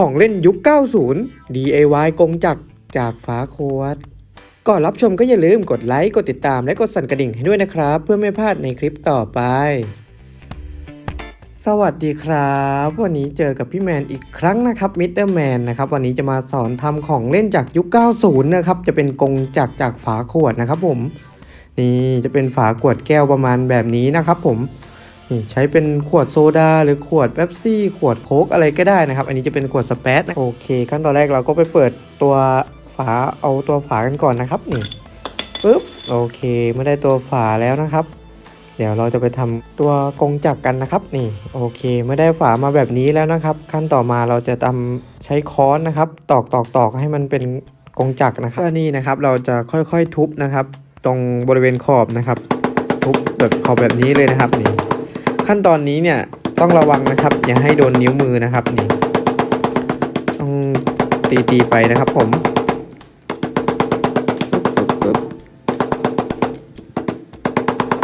ของเล่นยุค 90 DIY กงจักรจากฝาขวดก่อนรับชมก็อย่าลืมกดไลค์ กดติดตามและกดสั่นกระดิ่งให้ด้วยนะครับ เพื่อไม่พลาดในคลิปต่อไป สวัสดีครับ วันนี้เจอกับพี่แมนอีกครั้งนะครับมิสเตอร์แมนนะครับ วันนี้จะมาสอนทำของเล่นจากยุค 90 นะครับ จะเป็นกงจักรจากฝาขวดนะครับผม นี่จะเป็นฝาขวดแก้วประมาณแบบนี้นะครับผม นี่ใช้เป็นขวดโซดาหรือขวดเป๊ปซี่ ขวดโค้กอะไรก็ได้นะครับ อันนี้จะเป็นขวดสเปซนะโอเค ขั้นตอนแรกเราก็ไปเปิดตัวฝาเอาตัวฝากันก่อนนะครับนี่ปึ๊บโอเคไม่ได้ตัวฝาแล้วนะครับ เดี๋ยวเราจะไปทำตัวกงจักรกันนะครับ นี่โอเคไม่ได้ฝามาแบบนี้แล้วนะครับ ขั้นต่อมาเราจะทำใช้ค้อนนะครับ ตอกตอกตอกให้มันเป็นกงจักรนะครับก็นี่นะครับเราจะค่อยๆทุบนะครับ ตรงบริเวณขอบนะครับ ทุบแบบขอบแบบนี้เลยนะครับนี่ ขั้นตอนนี้เนี่ยต้องระวังนะครับ อย่าให้โดนนิ้วมือนะครับนี่ต้องตีตีๆไปนะครับผมปึ๊บปึ๊บ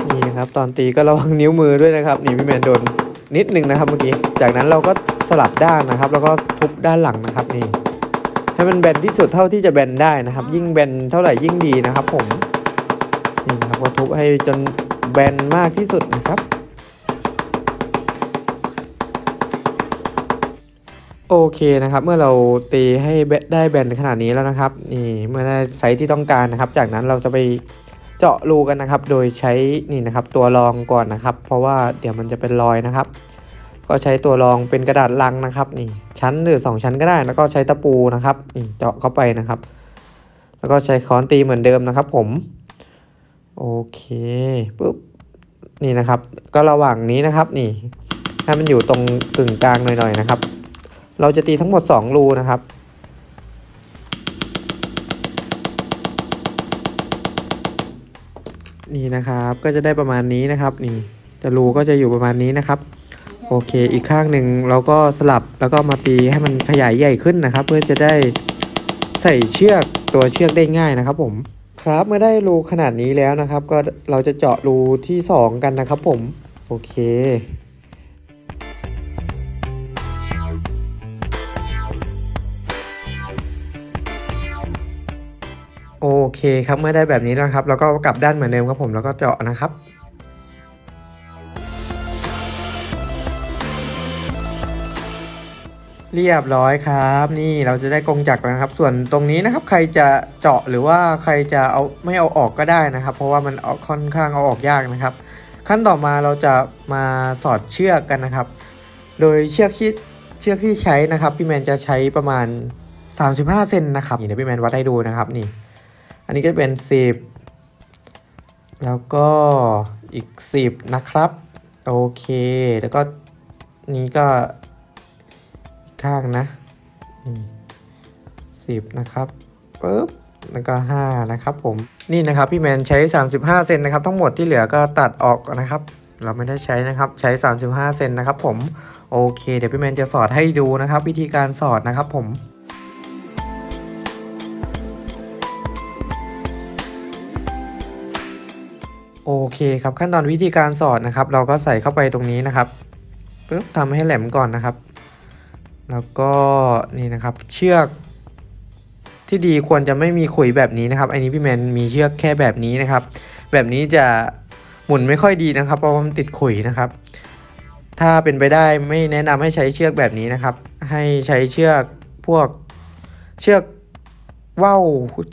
นี่นะครับตอนตีก็ระวังนิ้วมือด้วยนะครับ นี่พี่แมนโดนนิดนึงนะครับเมื่อกี้จากนั้นเราก็สลับด้านนะครับ แล้วก็ทุบด้านหลังนะครับนี่ให้มันแบนที่สุดเท่าที่จะแบนได้นะครับ ยิ่งแบนเท่าไหร่ยิ่งดีนะครับ ผมนี่นะครับก็ทุบให้จนแบนมากที่สุดนะครับ โอเคนะครับ เมื่อเราตีให้แบะได้แบนขนาดนี้แล้วนะครับนี่เมื่อได้ไซส์ที่ต้องการนะครับ จากนั้นเราจะไปเจาะรูกันนะครับ โดยใช้นี่นะครับ ตัวรองก่อนนะครับ เพราะว่าเดี๋ยวมันจะเป็นรอยนะครับ ก็ใช้ตัวรองเป็นกระดาษลังนะครับนี่ชั้นหรือสองชั้นก็ได้ แล้วก็ใช้ตะปูนะครับนี่เจาะเข้าไปนะครับ แล้วก็ใช้ค้อนตีเหมือนเดิมนะครับ ผมโอเคปุ๊บนี่นะครับ ก็ระหว่างนี้นะครับ นี่ให้มันอยู่ตรงกึ่งกลางหน่อยๆนะครับ เราจะตีทั้งหมด 2 รูนะครับ นี่นะครับก็จะได้ประมาณนี้นะครับ นี่แต่รูก็จะอยู่ประมาณนี้นะครับ โอเคอีกข้างหนึ่งเราก็สลับแล้วก็มาตีให้มันขยายใหญ่ขึ้นนะครับ เพื่อจะได้ใส่เชือกตัวเชือกได้ง่ายนะครับ ผมครับเมื่อได้รูขนาดนี้แล้วนะครับ ก็เราจะเจาะรูที่ 2 กันนะครับ ผมโอเค โอเคครับเมื่อได้แบบนี้แล้วครับ แล้วก็กลับด้านเหมือนเดิมครับผมแล้วก็เจาะนะครับเรียบร้อยครับ นี่เราจะได้กงจักรแล้วนะครับ ส่วนตรงนี้นะครับใครจะเจาะหรือว่าใครจะเอาไม่เอาออกก็ได้นะครับ เพราะว่ามันค่อนข้างเอาออกยากนะครับ ขั้นต่อมาเราจะมาสอดเชือกกันนะครับ โดยเชือกที่เชือกที่ใช้นะครับพี่แมนจะใช้ประมาณ 35 เซนนะครับนี่เดี๋ยวพี่แมนวัดให้ดูนะครับนี่ อันนี้ก็เป็น 10 แล้วก็อีก 10 นะครับ โอเค แล้วก็นี้ก็ข้างนะสิบนะครับปึ๊บแล้วก็ 5 นะครับผมนี่นะครับพี่แมนใช้ 35 เซนนะครับ ทั้งหมดที่เหลือก็ตัดออกนะครับ เราไม่ได้ใช้นะครับใช้ 35 เซนนะครับผมโอเค เดี๋ยวพี่แมนจะสอนให้ดูนะครับ วิธีการสอนนะครับผม โอเคครับขั้นตอนวิธีการสอดนะครับ เราก็ใส่เข้าไปตรงนี้นะครับปึ๊บทำให้แหลมก่อนนะครับ แล้วก็นี่นะครับเชือกที่ดีควรจะไม่มีขุยแบบนี้นะครับ อันนี้พี่แมนมีเชือกแค่แบบนี้นะครับ แบบนี้จะหมุนไม่ค่อยดีนะครับ เพราะมันติดขุยนะครับ ถ้าเป็นไปได้ไม่แนะนำให้ใช้เชือกแบบนี้นะครับ ให้ใช้เชือกพวกเชือกว่าว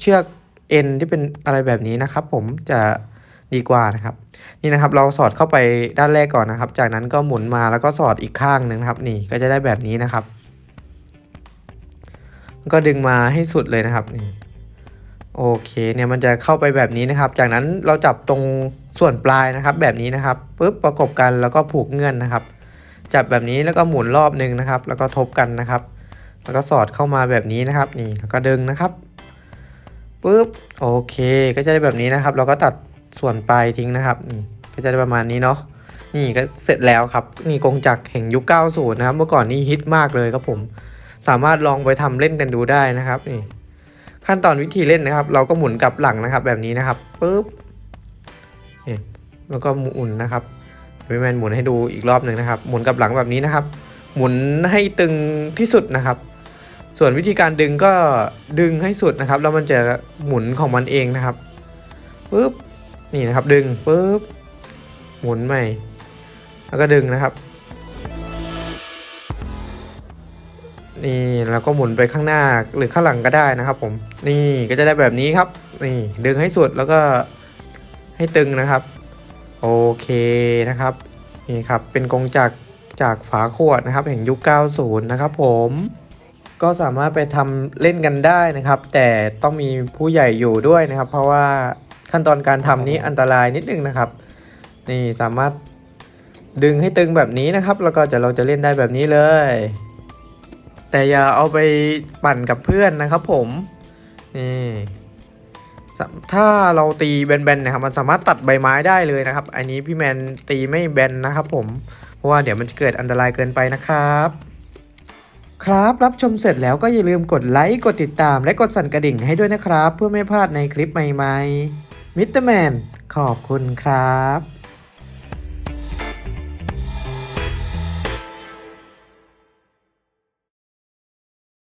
เชือกเอ็นที่เป็นอะไรแบบนี้นะครับ ผมจะ ดีกว่านะครับ นี่นะครับเราสอดเข้าไปด้านแรกก่อนนะครับ จากนั้นก็หมุนมาแล้วก็สอดอีกข้างหนึ่งนะครับนี่ก็จะได้แบบนี้นะครับ ก็ดึงมาให้สุดเลยนะครับนี่โอเคเนี่ยมันจะเข้าไปแบบนี้นะครับ จากนั้นเราจับตรงส่วนปลายนะครับ แบบนี้นะครับปุ๊บประกบกันแล้วก็ผูกเงื่อนนะครับ จับแบบนี้แล้วก็หมุนรอบหนึ่งนะครับ แล้วก็ทบกันนะครับ แล้วก็สอดเข้ามาแบบนี้นะครับ นี่แล้วก็ดึงนะครับปุ๊บโอเค ก็จะได้แบบนี้นะครับ เราก็ตัด ส่วนปลายทิ้งนะครับนี่ก็จะได้ประมาณนี้เนาะนี่ก็เสร็จแล้วครับนี่กงจักรแห่งยุค 90 นะครับ เมื่อก่อนนี้ฮิตมากเลยครับผม สามารถลองไปทำเล่นกันดูได้นะครับนี่ขั้นตอนวิธีเล่นนะครับ เราก็หมุนกลับหลังนะครับ แบบนี้นะครับปุ๊บนี่แล้วก็หมุนนะครับพี่แมนหมุนให้ดูอีกรอบหนึ่งนะครับ หมุนกลับหลังแบบนี้นะครับ หมุนให้ตึงที่สุดนะครับ ส่วนวิธีการดึงก็ดึงให้สุดนะครับ แล้วมันจะหมุนของมันเองนะครับปึ๊บ นี่นะครับดึงปึ๊บหมุนใหม่ แล้วก็ดึงนะครับ นี่แล้วก็หมุนไปข้างหน้าหรือข้างหลังก็ได้นะครับผมนี่ก็จะได้แบบนี้ครับ นี่ดึงให้สุดแล้วก็ให้ตึงนะครับ โอเคนะครับนี่ครับเป็นกงจากจากฝาขวดนะครับแห่งยุค 90 นะครับผมก็สามารถไปทำเล่นกันได้นะครับ แต่ต้องมีผู้ใหญ่อยู่ด้วยนะครับ เพราะว่า ขั้นตอนการทำนี้อันตรายนิดนึงนะครับ นี่สามารถดึงให้ตึงแบบนี้นะครับ แล้วก็จะเราจะเล่นได้แบบนี้เลย แต่อย่าเอาไปปั่นกับเพื่อนนะครับ ผมนี่สถ้าเราตีแบนๆนะครับมันสามารถตัดใบไม้ได้เลยนะครับ อันนี้พี่แมนตีไม่แบนนะครับ ผมเพราะว่าเดี๋ยวมันจะเกิดอันตรายเกินไปนะครับ ครับรับชมเสร็จแล้วก็อย่าลืมกดไลค์กดติดตาม และกดสั่นกระดิ่งให้ด้วยนะครับ เพื่อไม่พลาดในคลิปใหม่ ๆ มิสเตอร์แมนขอบคุณครับ